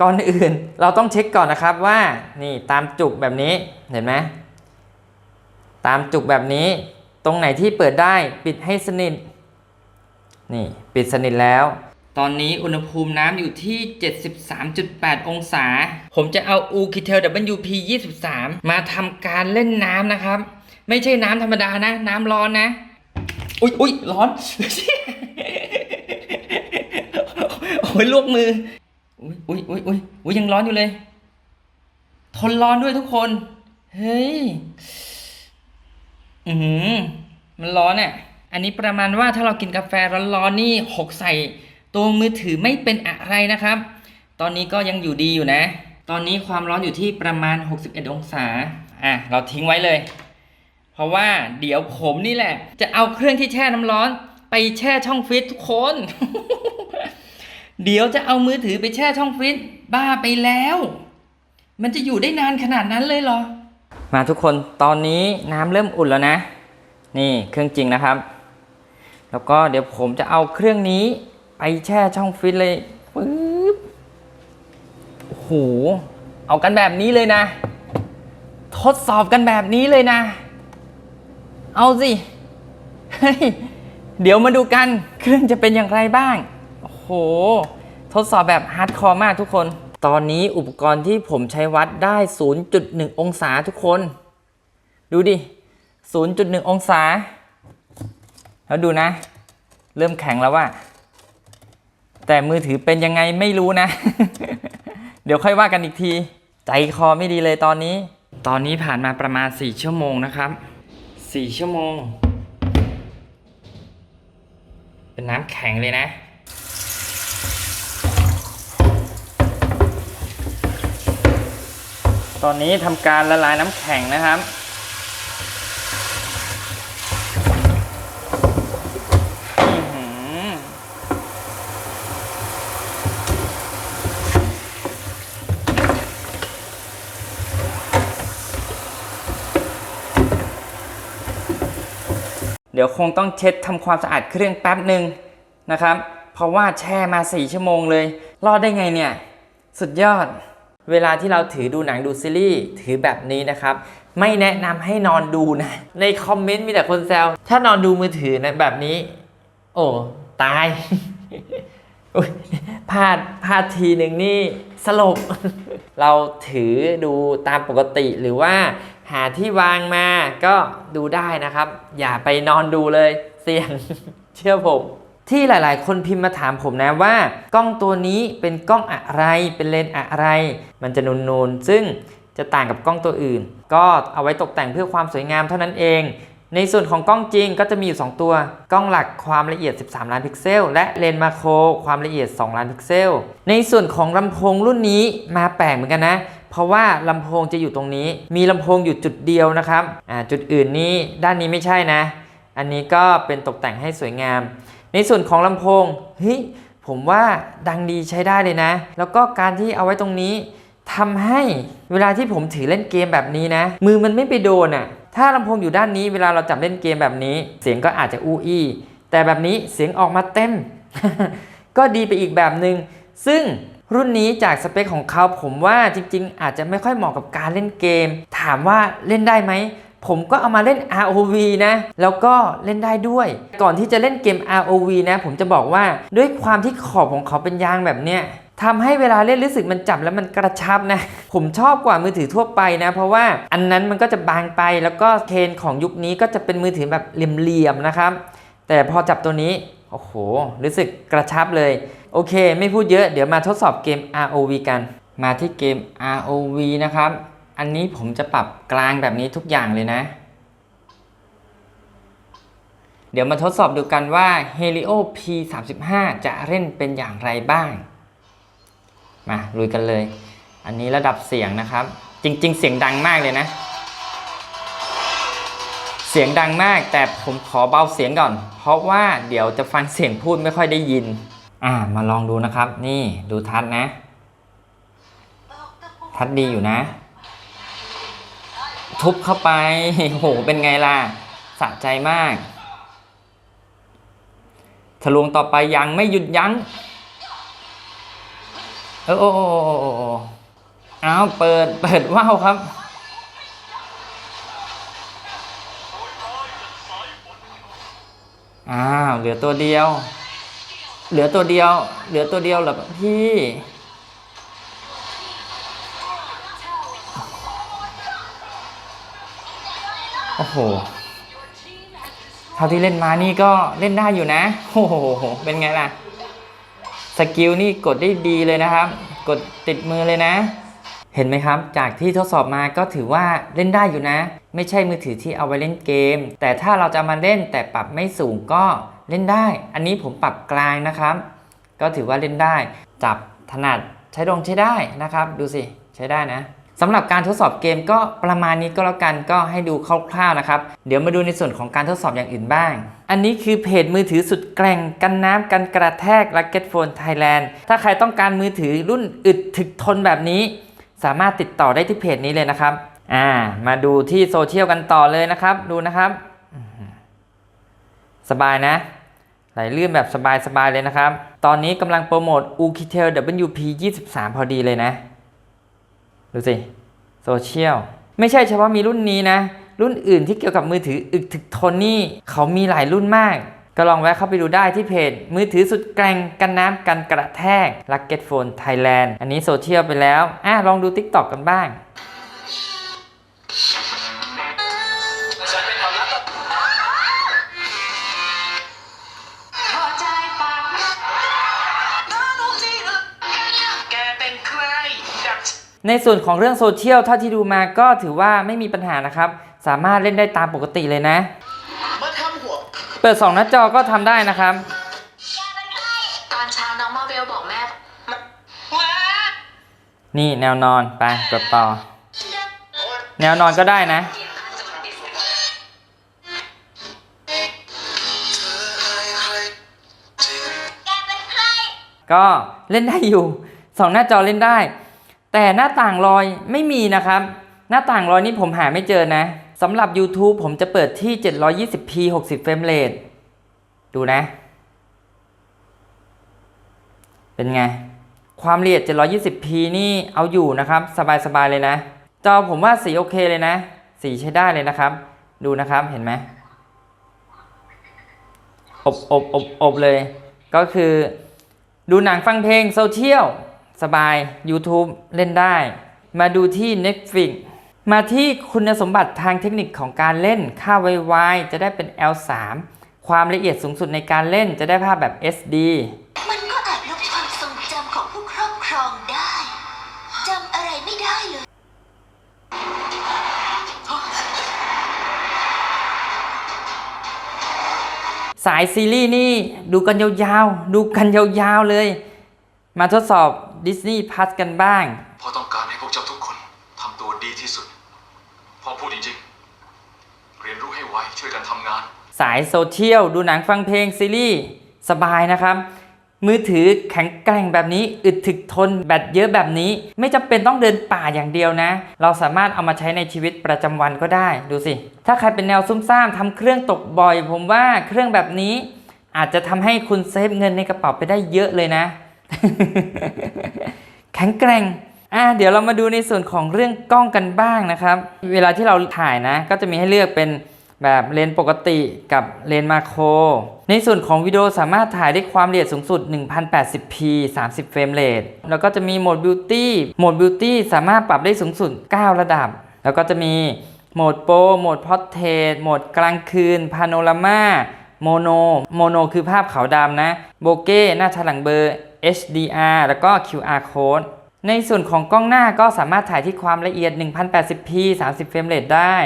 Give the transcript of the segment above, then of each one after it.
ก่อนอื่นเราต้องเช็คก่อนนะครับว่านี่ตามจุกแบบนี้เห็นไหมตามจุกแบบนี้ ตรงไหนที่เปิดได้ปิดให้สนิทนี่ปิดสนิทแล้ว ตอนนี้อุณหภูมิน้ำอยู่ที่ 73.8 องศา ผมจะเอา u k i t e l WP 23 มาทำการเล่นน้ำนะครับ ไม่ใช่น้ำธรรมดานะ น้ำร้อนนะ อุ๊ยอุ๊ยร้อน โอ้ยลวกมือ อุ๊ยอุ๊ยอุ๊ยอุ๊ยยังร้อนอยู่เลย ทนร้อนด้วยทุกคน เฮ้ย อือหือมันร้อนเนี่ยอันนี้ประมาณว่าถ้าเรากินกาแฟร้อนๆนี่หกใส่ตัวมือถือไม่เป็นอะไรนะครับ ตอนนี้ก็ยังอยู่ดีอยู่นะ ตอนนี้ความร้อนอยู่ที่ประมาณ 61 องศา อะ เราทิ้งไว้เลย เพราะว่าเดี๋ยวผมนี่แหละ จะเอาเครื่องที่แช่น้ำร้อน ไปแช่ช่องฟรีซทุกคน เดี๋ยวจะเอามือถือไปแช่ช่องฟรีซบ้าไปแล้ว มันจะอยู่ได้นานขนาดนั้นเลยเหรอ มาทุกคนตอนนี้น้ำเริ่มอุ่นแล้วนะ นี่เครื่องจริงนะครับ แล้วก็เดี๋ยวผมจะเอาเครื่องนี้ไปแช่ช่องฟรีซเลยปึ๊บโอ้โหเอากันแบบนี้เลยนะ ทดสอบกันแบบนี้เลยนะ เอาสิเฮ้ยเดี๋ยวมาดูกันเครื่องจะเป็นอย่างไรบ้าง โห ทดสอบแบบฮาร์ดคอร์มากทุกคน ตอนนี้อุปกรณ์ที่ผมใช้วัดได้ 0.1 องศาทุกคน ดูดิ 0.1 องศา แล้วดูนะ เริ่มแข็งแล้วว่า แต่มือถือเป็นยังไงไม่รู้นะ เดี๋ยวค่อยว่ากันอีกที ใจคอไม่ดีเลยตอนนี้ ตอนนี้ผ่านมาประมาณ 4 ชั่วโมงนะครับ 4 ชั่วโมง เป็นน้ำแข็งเลยนะ ตอนนี้ทำการละลายน้ำแข็งนะครับเดี๋ยวคงต้องเช็ดทำความสะอาดเครื่องแป๊บหนึ่งนะครับ เพราะว่าแช่มา 4 ชั่วโมงเลย รอดได้ไงเนี่ย สุดยอด เวลาที่เราถือดูหนังดูซีรีส์ถือแบบนี้นะครับ ไม่แนะนำให้นอนดูนะ ในคอมเมนต์มีแต่คนแซวถ้านอนดูมือถือนะแบบนี้ โอ้ตายพลาดพลาดทีหนึ่งนี่สลบ เราถือดูตามปกติหรือว่าหาที่วางมาก็ดูได้นะครับ อย่าไปนอนดูเลย เสี่ยงเชื่อผม ที่หลาย ๆ คนพิมพ์มาถามผมนะว่ากล้องตัวนี้เป็นกล้องอะไร เป็นเลนส์อะไร มันจะนูนๆ ซึ่งจะต่างกับกล้องตัวอื่น ก็เอาไว้ตกแต่งเพื่อความสวยงามเท่านั้นเอง ในส่วนของกล้องจริงก็จะมีอยู่ 2 ตัว กล้องหลักความละเอียด 13 ล้านพิกเซล และเลนส์มาโครความละเอียด 2 ล้านพิกเซล ในส่วนของลำโพงรุ่นนี้มาแปลกเหมือนกันนะ เพราะว่าลำโพงจะอยู่ตรงนี้ มีลำโพงอยู่จุดเดียวนะครับ จุดอื่นนี้ด้านนี้ไม่ใช่นะ อันนี้ก็เป็นตกแต่งให้สวยงาม ในส่วนของลำโพงเฮ้ยผมว่าดังดีใช้ได้เลยนะ แล้วก็การที่เอาไว้ตรงนี้ทำให้เวลาที่ผมถือเล่นเกมแบบนี้นะ มือมันไม่ไปโดนอะ่ะถ้าลำโพงอยู่ด้านนี้เวลาเราจับเล่นเกมแบบนี้ เสียงก็อาจจะอู้อี้แต่แบบนี้เสียงออกมาเต็ม ก็ดีไปอีกแบบหนึง่งซึ่งรุ่นนี้จากสเปคของเขาผมว่าจริง ๆ อาจจะไม่ค่อยเหมาะกับการเล่นเกม ถามว่าเล่นได้ไหม ผมก็เอามาเล่น ROV นะ แล้วก็เล่นได้ด้วย ก่อนที่จะเล่นเกม ROV นะ ผมจะบอกว่าด้วยความที่ขอบของเขาเป็นยางแบบเนี้ยทำให้เวลาเล่นรู้สึกมันจับแล้วมันกระชับนะ ผมชอบกว่ามือถือทั่วไปนะ เพราะว่าอันนั้นมันก็จะบางไปแล้วก็เทรนของยุคนี้ก็จะเป็นมือถือแบบเหลี่ยมๆนะครับ แต่พอจับตัวนี้ โอ้โห รู้สึกกระชับเลย โอเค ไม่พูดเยอะเดี๋ยวมาทดสอบเกม ROV กัน มาที่เกม ROV นะครับ อันนี้ผมจะปรับกลางแบบนี้ทุกอย่างเลยนะ เดี๋ยวมาทดสอบดูกันว่า Helio P35 จะเล่นเป็นอย่างไรบ้าง มาลุยกันเลย อันนี้ระดับเสียงนะครับ จริง ๆ เสียงดังมากเลยนะ เสียงดังมากแต่ผมขอเบาเสียงก่อน เพราะว่าเดี๋ยวจะฟังเสียงพูดไม่ค่อยได้ยิน อ่ามาลองดูนะครับ นี่ดูทัดนะ ทัดดีอยู่นะ ทุบเข้าไปโอ้โหเป็นไงล่ะสะใจมากทะลวงต่อไปยังไม่หยุดยัง้งเออโอ้โอ้โอ้โอ้โอ้โอ้เอาเปิด เปิดว่าวครับ อ้าว เหลือตัวเดียว เหลือตัวเดียว เหลือตัวเดียวเหรอพี่ โอ้โหเท่าที่เล่นมานี่ก็เล่นได้อยู่นะโอ้โหเป็นไงล่ะสกิลนี่กดได้ดีเลยนะครับ กดติดมือเลยนะ เห็นไหมครับ จากที่ทดสอบมาก็ถือว่าเล่นได้อยู่นะ ไม่ใช่มือถือที่เอาไว้เล่นเกม แต่ถ้าเราจะมาเล่นแต่ปรับไม่สูงก็เล่นได้ อันนี้ผมปรับกลางนะครับ ก็ถือว่าเล่นได้ จับถนัดใช้ดงใช้ได้นะครับ ดูสิใช้ได้นะ สำหรับการทดสอบเกมก็ประมาณนี้ก็แล้วกันก็ให้ดูคร่าวๆนะครับ เดี๋ยวมาดูในส่วนของการทดสอบอย่างอื่นบ้าง อันนี้คือเพจมือถือสุดแกร่งกันน้ำกันกระแทก Rocket Phone Thailand ถ้าใครต้องการมือถือรุ่นอึดถึกทนแบบนี้ สามารถติดต่อได้ที่เพจนี้เลยนะครับอ่ามาดูที่โซเชียลกันต่อเลยนะครับดูนะครับ สบายนะไหลลื่นแบบสบายๆเลยนะครับ ตอนนี้กำลังโปรโมท u k i t e l WP 23 พอดีเลยนะ ดูสิโซเชียลไม่ใช่เฉพาะมีรุ่นนี้นะ รุ่นอื่นที่เกี่ยวกับมือถืออึกถึกทนนี่เขามีหลายรุ่นมาก ก็ลองแวะเข้าไปดูได้ที่เพจ มือถือสุดแกร่งกันน้ำกันกระแทก Rocket Phone Thailand อันนี้โซเชียลไปแล้วอะลองดู TikTok กันบ้าง ในส่วนของเรื่องโซเชียลเท่าที่ดูมาก็ถือว่าไม่มีปัญหานะครับ สามารถเล่นได้ตามปกติเลยนะ มาทำหัว เปิด 2 หน้าจอก็ทำได้นะครับ ตอนเช้าน้องมาเบลบอกแม่ว้านี่แนวนอนไปกดต่อ แนวนอนก็ได้นะ ก็เล่นได้อยู่ 2 หน้าจอเล่นได้ แต่หน้าต่างรอยไม่มีนะครับ หน้าต่างรอยนี่ผมหาไม่เจอนะสำหรับ YouTube ผมจะเปิดที่ 720p 60 เฟรมเรทดูนะ เป็นไง ความละเอียด 720p นี่เอาอยู่นะครับ สบายๆเลยนะ จอผมว่าสีโอเคเลยนะ สีใช้ได้เลยนะครับ ดูนะครับเห็นไหมอบอบอบอบเลย ก็คือ ดูหนังฟังเพลงโซเชียล สบาย YouTube เล่นได้ มาดูที่ Netflix มาที่คุณสมบัติทางเทคนิคของการเล่นค่าไวๆจะได้เป็น L3 ความละเอียดสูงสุดในการเล่นจะได้ภาพแบบ SD มันก็อาจลบความทรงจำของผู้ครอบครองได้จำอะไรไม่ได้เลย สายซีรีส์นี่ดูกันยาวๆ ดูกันยาวๆเลย มาทดสอบ Disney Plus กันบ้าง เพราะต้องการให้พวกเจ้าทุกคนทำตัวดีที่สุดพอพูดจริงๆ เรียนรู้ให้ไวช่วยกันทำงาน สายโซเชียล ดูหนังฟังเพลงซีรีส์สบายนะครับ มือถือแข็งแกร่งแบบนี้ อึดถึกทนแบตเยอะแบบนี้ ไม่จำเป็นต้องเดินป่าอย่างเดียวนะ เราสามารถเอามาใช้ในชีวิตประจำวันก็ได้ดูสิ ถ้าใครเป็นแนวซุ่มซ่ามทำเครื่องตกบ่อย ผมว่าเครื่องแบบนี้ อาจจะทำให้คุณเซฟเงินในกระเป๋าไปได้เยอะเลยนะ แข็งแกร่งอะเดี๋ยวเรามาดูในส่วนของเรื่องกล้องกันบ้างนะครับ เวลาที่เราถ่ายนะ ก็จะมีให้เลือกเป็นแบบเลนส์ปกติกับเลนส์มาโคร ในส่วนของวิดีโอสามารถถ่ายได้ความละเอียดสูงสุด 1080p 30 เฟรมเรทแล้วก็จะมีโหมดบิวตี้โหมดบิวตี้สามารถปรับได้สูงสุด 9 ระดับ แล้วก็จะมีโหมดโปรโหมดพอร์เทรตโหมดกลางคืน พาโนรามาโมโน โมโนคือภาพขาวดำนะ โบเก้ หน้าฉลังเบอร์ HDR แล้วก็ QR code ในส่วนของกล้องหน้าก็สามารถถ่ายที่ความละเอียด 1080p 30เฟรมเรทได้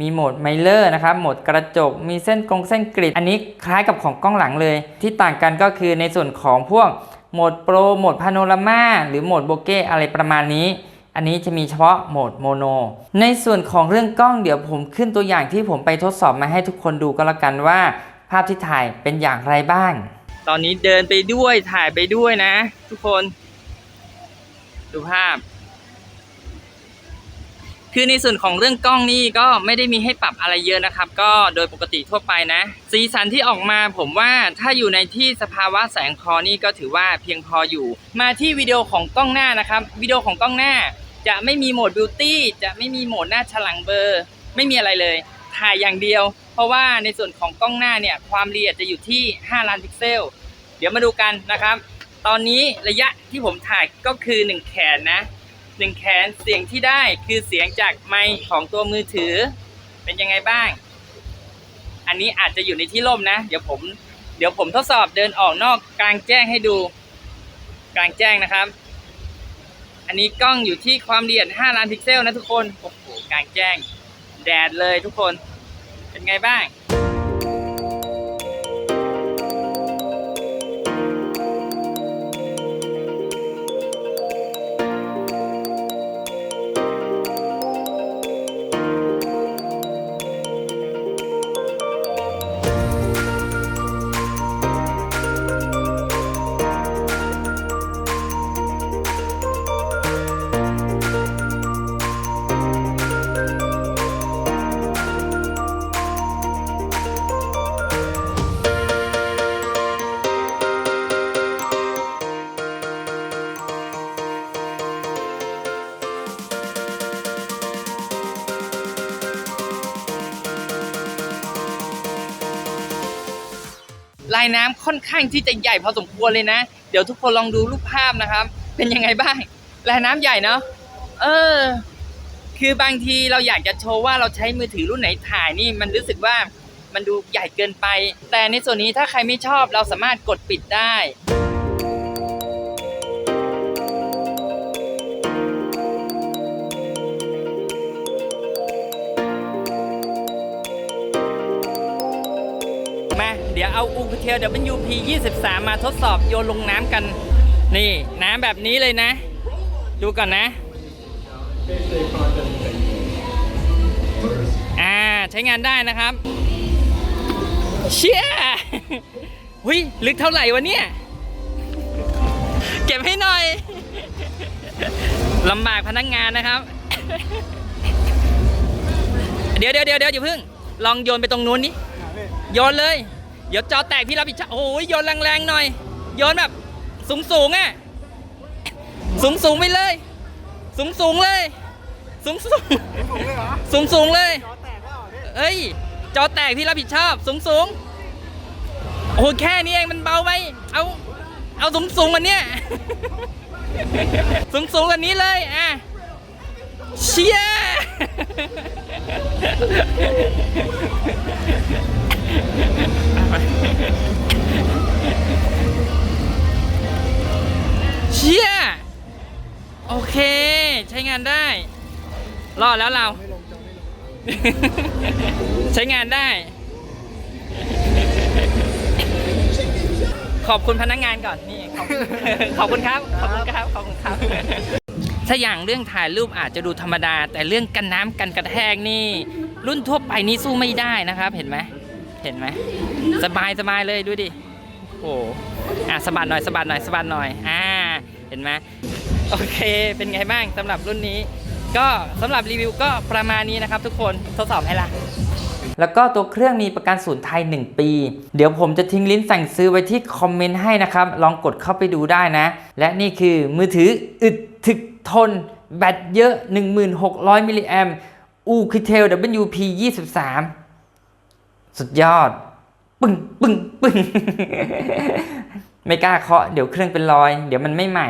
มีโหมดไมเลอร์นะครับ โหมดกระจก มีเส้นกรงเส้นกริด อันนี้คล้ายกับของกล้องหลังเลย ที่ต่างกันก็คือในส่วนของพวกโหมดโปร โหมดพาโนรามา หรือโหมดโบเก้อะไรประมาณนี้ อันนี้จะมีเฉพาะโหมดโมโน ในส่วนของเรื่องกล้องเดี๋ยวผมขึ้นตัวอย่างที่ผมไปทดสอบมาให้ทุกคนดูก็แล้วกันว่า ภาพที่ถ่ายเป็นอย่างไรบ้าง ตอนนี้เดินไปด้วยถ่ายไปด้วยนะ ทุกคน ดูภาพ คือในส่วนของเรื่องกล้องนี่ก็ไม่ได้มีให้ปรับอะไรเยอะนะครับ ก็โดยปกติทั่วไปนะ สีสันที่ออกมาผมว่าถ้าอยู่ในที่สภาวะแสงพอนี่ก็ถือว่าเพียงพออยู่ มาที่วิดีโอของกล้องหน้านะครับวิดีโอของกล้องหน้า จะไม่มีโหมดบิวตี้จะไม่มีโหมดหน้าฉลังเบอร์ ไม่มีอะไรเลยถ่ายอย่างเดียว เพราะว่าในส่วนของกล้องหน้าเนี่ย ความละเอียดจะอยู่ที่ 5 ล้านพิกเซล เดี๋ยวมาดูกันนะครับ ตอนนี้ระยะที่ผมถ่ายก็คือ 1 แขนนะหนึ่งแขนเสียงที่ได้คือเสียงจากไมค์ของตัวมือถือ เป็นยังไงบ้าง อันนี้อาจจะอยู่ในที่ร่มนะ เดี๋ยวผม เดี๋ยวผมทดสอบเดินออกนอกกลางแจ้งให้ดู กลางแจ้งนะครับ อันนี้กล้องอยู่ที่ความละเอียด5ล้านพิกเซลนะทุกคนโอ้โหกลางแจ้ง แดดเลยทุกคน เป็นไงบ้าง ลายน้ำค่อนข้างที่จะใหญ่พอสมควรเลยนะ เดี๋ยวทุกคนลองดูรูปภาพนะครับ เป็นยังไงบ้างลายน้ำใหญ่เนาะเออ คือบางทีเราอยากจะโชว์ว่าเราใช้มือถือรุ่นไหนถ่ายนี่มันรู้สึกว่ามันดูใหญ่เกินไป แต่ในส่วนนี้ถ้าใครไม่ชอบเราสามารถกดปิดได้ ดี๋ยวเอาอูเทล WP 23 มาทดสอบโยนลงน้ำกัน นี่น้ำแบบนี้เลยนะ ดูก่อนนะ อ่า ใช้งานได้นะครับ เชี่ยหุยลึกเท่าไหร่วะเนี่ย เก็บให้หน่อยลำบากพนักงานนะครับ เดี๋ยวเดี๋ยวเดี๋ยวเดี๋ยวอย่าพิ่ง ลองโยนไปตรงนู้นนี่โยนเลย เดี๋ยวจอแตกพี่รับผิดชอบโอ้ยโยนแรงๆหน่อย โยนแบบสูงสูงๆอะสูงสูงๆไปเลย สูงสูงๆเลย สูงสูงสูงสูงๆเลยเอ้ยจอแตกพี่รับผิดชอบสูงสูงๆโอ้แค่นี้เองมันเบาไปเอาเอาสูงสูงๆกวันเนี้ยสูงสูงๆกวันนี้เลยอะ เชียเชี่ยโอเค ใช้งานได้ รอดแล้วเรา ใช้งานได้ ขอบคุณพนักงานก่อนนี่ ขอบคุณขอบคุณครับ ขอบคุณครับ ขอบคุณครับ ถ้าอย่างเรื่องถ่ายรูปอาจจะดูธรรมดา แต่เรื่องกันน้ำกันกระแทกนี่ รุ่นทั่วไปนี่สู้ไม่ได้นะครับ เห็นไหมเห็นไหมสบายสบายเลยดูดิโอ้อะสะบัดหน่อยสะบัดหน่อยสะบัดหน่อยอ่าเห็นไหมโอเค เป็นไงบ้างสำหรับรุ่นนี้ ก็สำหรับรีวิวก็ประมาณนี้นะครับ ทุกคนทดสอบให้ละแล้วก็ตัวเครื่องมีประกันศูนย์ไทย 1 ปี เดี๋ยวผมจะทิ้งลิงก์สั่งซื้อไว้ที่คอมเมนต์ให้นะครับ ลองกดเข้าไปดูได้นะ และนี่คือมือถืออึดถึก ทน แบตเยอะ 1600 มิลลิแอมอูคิเทล WP 23 สุดยอด ปึ้งปึ้งปึ้งไม่กล้าเคาะ เดี๋ยวเครื่องเป็นรอย เดี๋ยวมันไม่ใหม่